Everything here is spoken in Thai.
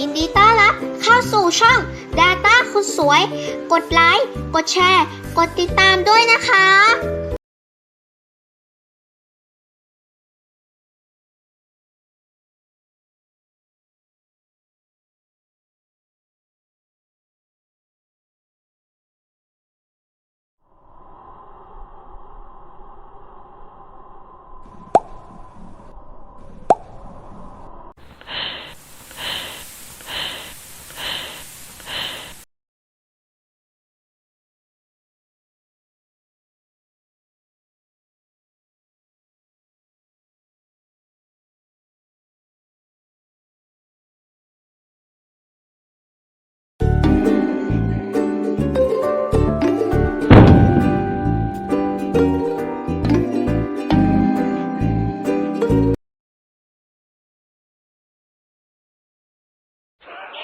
ยินดีต้อนรับเข้าสู่ช่อง Data คุณสวย กดไลค์ กดแชร์ กดติดตามด้วยนะคะ